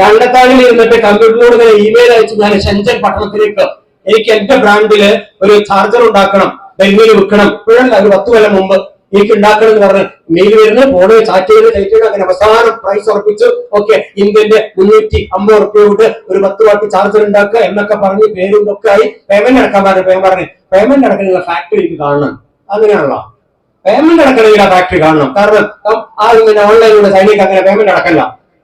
കണ്ടത്താണിൽ ഇരുന്നിട്ട് കമ്പ്യൂട്ടറിലൂടെ ഇങ്ങനെ ഇമെയിൽ അയച്ചു ഞാൻ ഷെഞ്ചൻ പട്ടണത്തിലേക്ക് എനിക്ക് എന്റെ ബ്രാൻഡിൽ ഒരു ചാർജർ ഉണ്ടാക്കണം ഡൽഹിയിൽ വിൽക്കണം. ഇപ്പോഴല്ല ഒരു പത്ത് കൊല്ലം മുമ്പ് എനിക്ക് ഉണ്ടാക്കണം എന്ന് പറഞ്ഞ് മെയിൽ വരുന്നു ഫോണ് ചാറ്റ് ചെയ്ത് ചാറ്റ് ചെയ്ത് അങ്ങനെ അവസാനം പ്രൈസ് ഉറപ്പിച്ചു. ഓക്കെ ഇന്ത്യന്റെ മുന്നൂറ്റി അമ്പത് റുപ്യ കൊണ്ട് ഒരു പത്ത് വാട്ടി ചാർജർ ഉണ്ടാക്കുക എന്നൊക്കെ പറഞ്ഞ് പേരും ഒക്കെ ആയി. പേയ്മെന്റ് അടക്കാൻ പറഞ്ഞു പേയ്മെന്റ് പറഞ്ഞു പേയ്മെന്റ് അടക്കണമെങ്കിൽ ഫാക്ടറി എനിക്ക് കാണണം. അങ്ങനെയാണല്ലോ. പേയ്മെന്റ് അടക്കണമെങ്കിൽ ആ ഫാക്ടറി കാണണം. കാരണം ആ ഇങ്ങനെ ഓൺലൈനിലൂടെ സൈനിക അങ്ങനെ പേയ്മെന്റ് അടക്കല്ല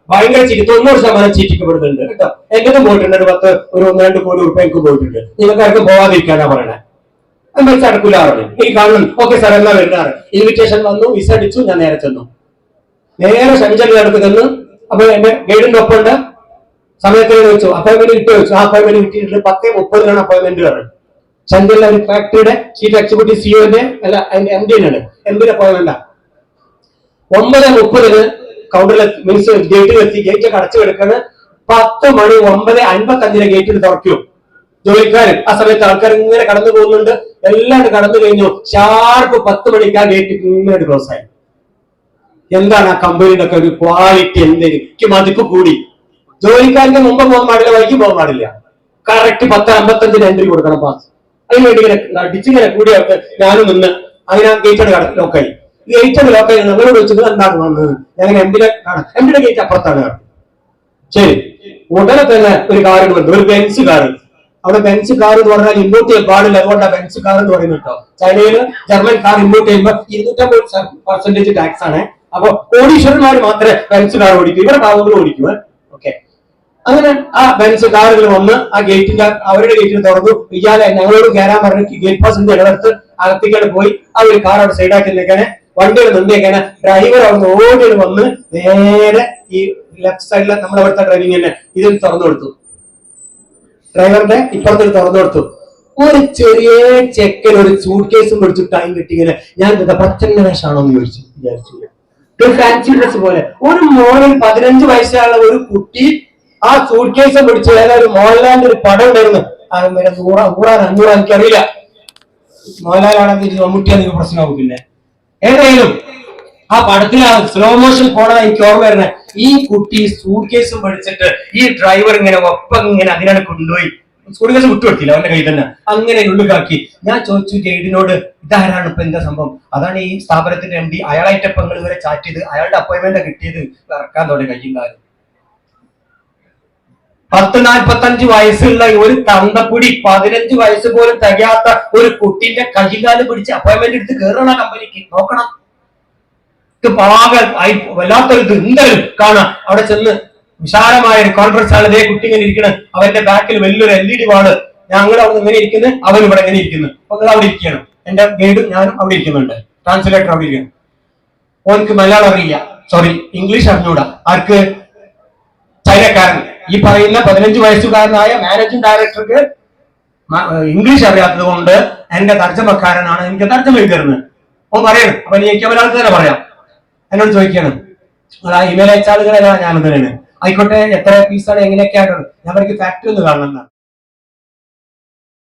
ഭയങ്കര ചീറ്റ് തൊണ്ണൂറ് ശതമാനം ചീറ്റിക്കപ്പെടുന്നുണ്ട് കേട്ടോ. എന്റെതും പോയിട്ടുണ്ട് ഒരു പത്ത് ഒരു ഒന്ന് രണ്ട് കോടി റുപ്യ എനിക്ക് പോയിട്ടുണ്ട്. നിങ്ങൾക്ക് ആർക്കും പോവാതിരിക്കാനാ പറയണേ. നമ്മൾ അടക്കൂല ഈ കാരണം ഓക്കെ സാർ എന്നാ വരുന്നാറ്. ഇൻവിറ്റേഷൻ വന്നു വിസ അടിച്ചു ഞാൻ നേരെ ചെന്നു. നേരെ ശഞ്ചലിന്റെ അടുത്ത് ചെന്ന് അപ്പൊ എന്റെ ഗൈഡിന്റെ ഒപ്പം ഉണ്ട്. സമയത്തിന് വെച്ചു അപ്പോയിന്റ്മെന്റ് കിട്ടി വെച്ചു ആ അപ്പോയിന്റ്മെന്റ് കിട്ടിയിട്ട് പത്തേ മുപ്പതിനാണ് അപ്പോയിന്റ്മെന്റ് പറഞ്ഞത്. ചന്ദ്രനിലെ ഒരു ഫാക്ടറിയുടെ ചീഫ് എക്സിക്യൂട്ടീവ് സിഒന്റെ അല്ല അതിന്റെ എം ഡിനാണ് എം ഡിയുടെ അപ്പോയിന്റ്മെന്റാ ഒമ്പത് മുപ്പതിന് കൗണ്ടറിൽ മീൻസ് ഗേറ്റിൽ എത്തി. ഗേറ്റ് ഒക്കെ അടച്ചു കിടക്കുന്നത് പത്ത് മണി ഒമ്പത് അൻപത്തി അഞ്ചിന് ഗേറ്റിൽ തുറക്കും. ജോലിക്കാരൻ ആ സമയത്ത് ആൾക്കാർ ഇങ്ങനെ കടന്നു പോകുന്നുണ്ട്. എല്ലാവരും കടന്നു കഴിഞ്ഞു. ഷാർപ്പ് പത്ത് മണിക്ക് ആ ഗേറ്റ് ഇങ്ങനെ ക്ലോസ് ആയി. എന്താണ് ആ കമ്പനിയുടെ ഒക്കെ ഒരു ക്വാളിറ്റി എന്തെനിക്ക് മതിപ്പ് കൂടി. ജോലിക്കാരന്റെ മുമ്പ് പോകാൻ പാടില്ല വൈകി പോകാൻ പാടില്ല. കറക്റ്റ് പത്ത് അമ്പത്തഞ്ചിന് എൻട്രി കൊടുക്കണം പാസ് അതിനുവേണ്ടി ഇങ്ങനെ അടിച്ചിങ്ങനെ കൂടി ഞാനും നിന്ന്. അങ്ങനെ ഗേറ്റ് ലോക്കായി ഗേറ്റ് ലോക്കായി നിങ്ങളോട് വെച്ചത് എന്താണ് വന്നത്? ഞങ്ങൾ എംപിയുടെ എംപിയുടെ ഗേറ്റ് അപ്പുറത്താണ്? ശരി. ഉടനെ തന്നെ ഒരു കാർ വന്നു ഒരു ബെൻസ് കാർ അവിടെ ബെൻസ് കാർ എന്ന് പറഞ്ഞാൽ ഇമ്പോർട്ട് ചെയ്യാൻ പാടില്ല. അതുകൊണ്ടാണ് ബെൻസ് കാർ എന്ന് പറയുന്നത് കേട്ടോ. ചൈനയിൽ ജർമ്മൻ കാർ ഇമ്പോർട്ട് ചെയ്യുമ്പോൾ ഇരുന്നൂറ്റമ്പത് പെർസെന്റേജ് ടാക്സ് ആണ്. അപ്പൊ കോടീശ്വരന്മാർ മാത്രമേ ബെൻസ് കാർ ഓടിക്കൂ. ഇവിടെ പാവങ്ങൾ ഓടിക്കും. ഓക്കെ അങ്ങനെ ആ ബെൻസ് കാറുകൾ വന്ന് ആ ഗേറ്റിന്റെ അവരുടെ ഗേറ്റിൽ തുറന്നു. ഇയാളെ ഞങ്ങളോട് കയറാൻ പറഞ്ഞു ഗേറ്റ് പാസിന്റെ ഇടത്ത് അകത്തേക്കാണ് പോയി. ആ ഒരു കാർ അവിടെ സൈഡാക്കി നിൽക്കാനെ വണ്ടികൾ നിന്നേക്കാനെ ഡ്രൈവർ അവിടെ ഓടി വന്ന് നേരെ ഈ ലെഫ്റ്റ് സൈഡിലെ നമ്മുടെ അവിടുത്തെ ഡ്രൈവിംഗ് തന്നെ ഇതിൽ തുറന്നു കൊടുത്തു. ഡ്രൈവറിന്റെ ഇപ്പുറത്തിൽ തുറന്നു കൊടുത്തു. ഒരു ചെറിയ ചെക്കൻ ഒരു സൂട്ട് കേസും പിടിച്ചു ടൈം കിട്ടിങ്ങനെ ഞാൻ എന്താ പച്ചന്റെ വേഷമാണോ എന്ന് ചോദിച്ചു. വിചാരിച്ചു ഒരു ഫാൻസി ഡ്രസ് പോലെ. ഒരു മോളിൽ പതിനഞ്ച് വയസ്സുള്ള ഒരു കുട്ടി ആ സൂട്ട് കേസും പിടിച്ച് ഏതാ ഒരു മോഹൻലാലിന്റെ ഒരു പടം ഉണ്ടായിരുന്നു. നൂറാൻ അഞ്ഞൂറാ എനിക്കറിയില്ല. മോഹൻലാലാണെങ്കിൽ മമ്മൂട്ടിയാണെങ്കിൽ പ്രശ്നമാകും പിന്നെ. ഏതായാലും ആ പടത്തിൽ ആ സ്ലോ മോഷൻ പോണത് എനിക്ക് ഓർമ്മ വരുന്നത്. ഈ കുട്ടി സൂട്ട് കേസും പഠിച്ചിട്ട് ഈ ഡ്രൈവർ ഇങ്ങനെ ഒപ്പം ഇങ്ങനെ അതിനാണ് കൊണ്ടുപോയി. സൂട്ട് കേസ് വിട്ടുകൊടുത്തില്ല അവന്റെ കയ്യിൽ തന്നെ. അങ്ങനെ ഉള്ളിലാക്കി. ഞാൻ ചോദിച്ചു ഗൈഡിനോട് ഇതാരാണ് ഇപ്പൊ എന്താ സംഭവം? അതാണ് ഈ സ്ഥാപനത്തിന്റെ എം ഡി അയാളായിട്ട് ഇപ്പൊ ഇങ്ങനെ ചാറ്റ് ചെയ്ത് അയാളുടെ അപ്പോയിന്റ്മെന്റ് കിട്ടിയത് ഇറക്കാൻ തുടങ്ങി കയ്യും കാലും പത്ത് നാൽപ്പത്തഞ്ച് വയസ്സുള്ള ഒരു തന്തപ്പൊടി പതിനഞ്ച് വയസ്സ് പോലും തികയാത്ത ഒരു കുട്ടിന്റെ കൈകാൽ പിടിച്ച് അപ്പോയിന്റ്മെന്റ് എടുത്ത് കയറണ കമ്പനിക്ക് നോക്കണം. പാകെ വല്ലാത്തൊരു ഇത് കാണാം. അവിടെ ചെന്ന് വിശാലമായ ഒരു കോൺഫറൻസ് ആണ് ഇതേ കുട്ടി ഇങ്ങനെ ഇരിക്കണം. അവന്റെ ബാക്കിൽ വലിയൊരു എൽ ഇ ഡി വാൾ. ഞങ്ങൾ അവിടെ ഇങ്ങനെ ഇരിക്കുന്നത് അവൻ ഇവിടെ ഇങ്ങനെ ഇരിക്കുന്നു. നിങ്ങൾ അവിടെ ഇരിക്കണം എന്റെ ഗൈഡും ഞാനും അവിടെ ഇരിക്കുന്നുണ്ട്. ട്രാൻസ്ലേറ്റർ അവിടെ ഇരിക്കുന്നു ഓനക്ക് മലയാളം അറിയില്ല. സോറി ഇംഗ്ലീഷ് അറിഞ്ഞൂടാ. ആർക്ക്? ഈ പറയുന്ന പതിനഞ്ച് വയസ്സുകാരനായ മാനേജിംഗ് ഡയറക്ടർക്ക് ഇംഗ്ലീഷ് അറിയാത്തത് കൊണ്ട് എന്റെ തർജമക്കാരനാണ്. എനിക്ക് തർജമ ചെയ്ത് തരുന്നത് ഓൻ പറയണം. അപ്പൊ എനിക്ക് ഒരാൾക്ക് തന്നെ പറയാം. എന്നോട് ചോദിക്കണം ആ ഇമെയിൽ അയച്ച ആളുകളെല്ലാം ഞാൻ തന്നെയാണ് ആയിക്കോട്ടെ എത്ര പീസാണ് എങ്ങനെയൊക്കെയാണ്? ഞാൻ എനിക്ക് ഫാക്ടറി ഒന്ന് കാണണം